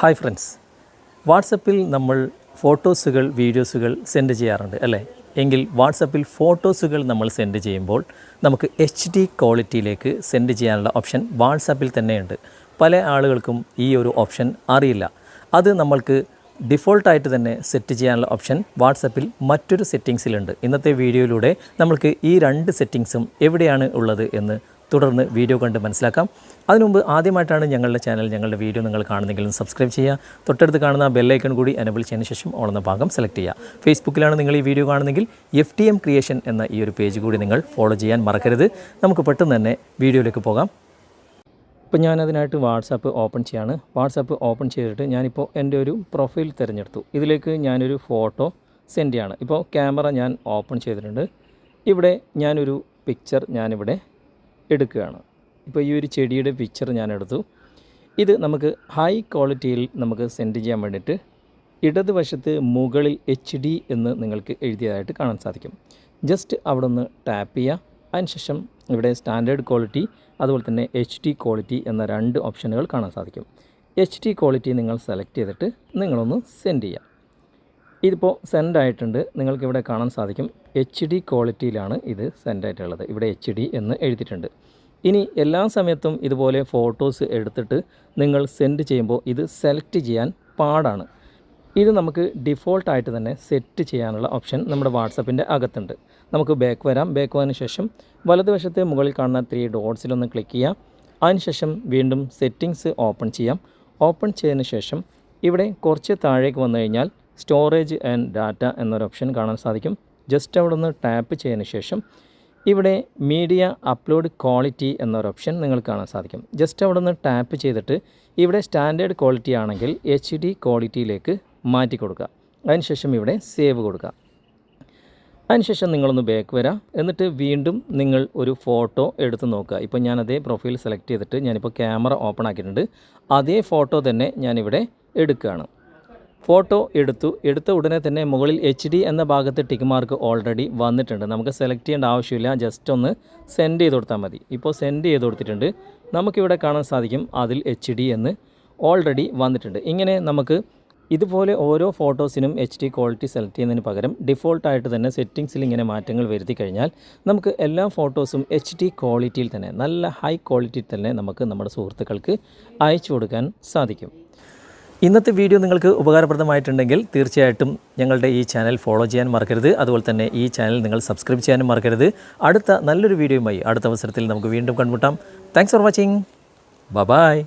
Hi friends വാട്സപ്പിൽ നമ്മൾ ഫോട്ടോസുകൾ വീഡിയോസുകൾ send ചെയ്യാറുണ്ട് അല്ലേ? എങ്കിൽ വാട്സപ്പിൽ ഫോട്ടോസുകൾ നമ്മൾ സെൻഡ് ചെയ്യുമ്പോൾ നമുക്ക് എച്ച് ഡി ക്വാളിറ്റിയിലേക്ക് സെൻഡ് ചെയ്യാനുള്ള ഓപ്ഷൻ വാട്സപ്പിൽ തന്നെയുണ്ട്. പല ആളുകൾക്കും ഈ ഒരു ഓപ്ഷൻ അറിയില്ല. അത് നമ്മൾക്ക് ഡിഫോൾട്ടായിട്ട് തന്നെ സെറ്റ് ചെയ്യാനുള്ള ഓപ്ഷൻ വാട്സപ്പിൽ മറ്റൊരു സെറ്റിങ്സിലുണ്ട് ഇന്നത്തെ വീഡിയോയിലൂടെ നമ്മൾക്ക് ഈ രണ്ട് സെറ്റിങ്സും എവിടെയാണ് ഉള്ളത് എന്ന് തുടർന്ന് വീഡിയോ കണ്ട് മനസ്സിലാക്കാം. അതിനുമുമ്പ് ആദ്യമായിട്ടാണ് ഞങ്ങളുടെ ചാനൽ ഞങ്ങളുടെ വീഡിയോ നിങ്ങൾ കാണുന്നെങ്കിലും സബ്സ്ക്രൈബ് ചെയ്യുക. തൊട്ടടുത്ത് കാണുന്ന ബെല്ലൈക്കൺ കൂടി എനബിൾ ചെയ്യുന്ന ശേഷം ഓളുന്ന ഭാഗം സെലക്ട് ചെയ്യുക. ഫേസ്ബുക്കിലാണ് നിങ്ങൾ ഈ വീഡിയോ കാണുന്നെങ്കിൽ എഫ് ടി എം ക്രിയേഷൻ എന്ന ഈ ഒരു പേജ് കൂടി നിങ്ങൾ ഫോളോ ചെയ്യാൻ മറക്കരുത്. നമുക്ക് പെട്ടെന്ന് തന്നെ വീഡിയോയിലേക്ക് പോകാം. ഇപ്പോൾ ഞാനതിനായിട്ട് വാട്സാപ്പ് ഓപ്പൺ ചെയ്യാണ്. വാട്സാപ്പ് ഓപ്പൺ ചെയ്തിട്ട് ഞാനിപ്പോൾ എന്റെ ഒരു പ്രൊഫൈൽ തിരഞ്ഞെടുത്തു. ഇതിലേക്ക് ഞാനൊരു ഫോട്ടോ സെൻഡ് ചെയ്യാണ്. ഇപ്പോൾ ക്യാമറ ഞാൻ ഓപ്പൺ ചെയ്തിട്ടുണ്ട്. ഇവിടെ ഞാനൊരു പിക്ചർ ഞാനിവിടെ എടുക്കുകയാണ്. ഇപ്പോൾ ഈ ഒരു ചെടിയുടെ പിക്ചർ ഞാൻ എടുത്തു. ഇത് നമുക്ക് ഹൈ ക്വാളിറ്റിയിൽ നമുക്ക് സെൻഡ് ചെയ്യാൻ വേണ്ടിയിട്ട് ഇടതുവശത്ത് മുകളിൽ എച്ച് ഡി എന്ന് നിങ്ങൾക്ക് എഴുതിയതായിട്ട് കാണാൻ സാധിക്കും. ജസ്റ്റ് അവിടെ ഒന്ന് ടാപ്പ് ചെയ്യുക അതിനുശേഷം ഇവിടെ സ്റ്റാൻഡേർഡ് ക്വാളിറ്റി അതുപോലെ തന്നെ എച്ച് ഡി ക്വാളിറ്റി എന്ന രണ്ട് ഓപ്ഷനുകൾ കാണാൻ സാധിക്കും. എച്ച് ഡി ക്വാളിറ്റി നിങ്ങൾ സെലക്ട് ചെയ്തിട്ട് നിങ്ങളൊന്ന് സെൻഡ് ചെയ്യുക. ഇതിപ്പോൾ സെൻഡ് ആയിട്ടുണ്ട്. നിങ്ങൾക്ക് ഇവിടെ കാണാൻ സാധിക്കും. എച്ച് ഡി ക്വാളിറ്റിയിലാണ് ഇത് സെൻഡ് ആയിട്ടുള്ളത്. ഇവിടെ എച്ച് ഡി എന്ന് എഴുതിയിട്ടുണ്ട്. ഇനി എല്ലാ സമയത്തും ഇതുപോലെ ഫോട്ടോസ് എടുത്തിട്ട് നിങ്ങൾ സെൻഡ് ചെയ്യുമ്പോൾ ഇത് സെലക്ട് ചെയ്യാൻ പാടാണ്. ഇത് നമുക്ക് ഡിഫോൾട്ടായിട്ട് തന്നെ സെറ്റ് ചെയ്യാനുള്ള ഓപ്ഷൻ നമ്മുടെ വാട്സപ്പിന്റെ അകത്തുണ്ട്. നമുക്ക് ബാക്ക് വരാം. ബാക്ക് വന്നതിന് ശേഷം വലതുവശത്തെ മുകളിൽ കാണുന്ന ത്രീ ഡോട്ട്സിലൊന്ന് ക്ലിക്ക് ചെയ്യാം. അതിനുശേഷം വീണ്ടും സെറ്റിങ്സ് ഓപ്പൺ ചെയ്യാം. ഓപ്പൺ ചെയ്തതിന് ശേഷം ഇവിടെ കുറച്ച് താഴേക്ക് വന്നു കഴിഞ്ഞാൽ സ്റ്റോറേജ് ആൻഡ് ഡാറ്റ എന്നൊരു ഓപ്ഷൻ കാണാൻ സാധിക്കും. ജസ്റ്റ് അവിടെ നിന്ന് ടാപ്പ് ചെയ്തതിന് ശേഷം ഇവിടെ മീഡിയ അപ്ലോഡ് ക്വാളിറ്റി എന്നൊരു ഓപ്ഷൻ നിങ്ങൾക്ക് കാണാൻ സാധിക്കും. ജസ്റ്റ് അവിടെ നിന്ന് ടാപ്പ് ചെയ്തിട്ട് ഇവിടെ സ്റ്റാൻഡേർഡ് ക്വാളിറ്റി ആണെങ്കിൽ എച്ച് ഡി ക്വാളിറ്റിയിലേക്ക് മാറ്റി കൊടുക്കുക. അതിനുശേഷം ഇവിടെ സേവ് കൊടുക്കുക. അതിനുശേഷം നിങ്ങളൊന്ന് ബാക്ക് വരാം. എന്നിട്ട് വീണ്ടും നിങ്ങൾ ഒരു ഫോട്ടോ എടുത്ത് നോക്കുക. ഇപ്പോൾ ഞാൻ അതേ പ്രൊഫൈൽ സെലക്ട് ചെയ്തിട്ട് ഞാനിപ്പോൾ ക്യാമറ ഓപ്പൺ ആക്കിയിട്ടുണ്ട്. അതേ ഫോട്ടോ തന്നെ ഞാനിവിടെ എടുക്കുകയാണ്. ഫോട്ടോ എടുത്തു. എടുത്ത ഉടനെ തന്നെ മുകളിൽ എച്ച് ഡി എന്ന ഭാഗത്ത് ടിക്ക് മാർക്ക് ഓൾറെഡി വന്നിട്ടുണ്ട്. നമുക്ക് സെലക്ട് ചെയ്യേണ്ട ആവശ്യമില്ല. ജസ്റ്റ് ഒന്ന് സെൻഡ് ചെയ്ത് കൊടുത്താൽ മതി. ഇപ്പോൾ സെൻഡ് ചെയ്ത് കൊടുത്തിട്ടുണ്ട്. നമുക്കിവിടെ കാണാൻ സാധിക്കും അതിൽ എച്ച് ഡി എന്ന് ഓൾറെഡി വന്നിട്ടുണ്ട്. ഇങ്ങനെ നമുക്ക് ഇതുപോലെ ഓരോ ഫോട്ടോസിനും എച്ച് ഡി ക്വാളിറ്റി സെലക്ട് ചെയ്യുന്നതിന് പകരം ഡിഫോൾട്ടായിട്ട് തന്നെ സെറ്റിങ്സിൽ ഇങ്ങനെ മാറ്റങ്ങൾ വരുത്തി കഴിഞ്ഞാൽ നമുക്ക് എല്ലാ ഫോട്ടോസും എച്ച് ഡി ക്വാളിറ്റിയിൽ തന്നെ നല്ല ഹൈ ക്വാളിറ്റിയിൽ തന്നെ നമുക്ക് നമ്മുടെ സുഹൃത്തുക്കൾക്ക് അയച്ചു കൊടുക്കാൻ സാധിക്കും. ഇന്നത്തെ വീഡിയോ നിങ്ങൾക്ക് ഉപകാരപ്രദമായിട്ടുണ്ടെങ്കിൽ തീർച്ചയായിട്ടും ഞങ്ങളുടെ ഈ ചാനൽ ഫോളോ ചെയ്യാൻ മറക്കരുത്. അതുപോലെ തന്നെ ഈ ചാനൽ നിങ്ങൾ സബ്സ്ക്രൈബ് ചെയ്യാനും മറക്കരുത്. അടുത്ത നല്ലൊരു വീഡിയോയുമായി അടുത്ത അവസരത്തിൽ നമുക്ക് വീണ്ടും കണ്ടുമുട്ടാം. താങ്ക്സ് ഫോർ വാച്ചിങ് ബ ബായ്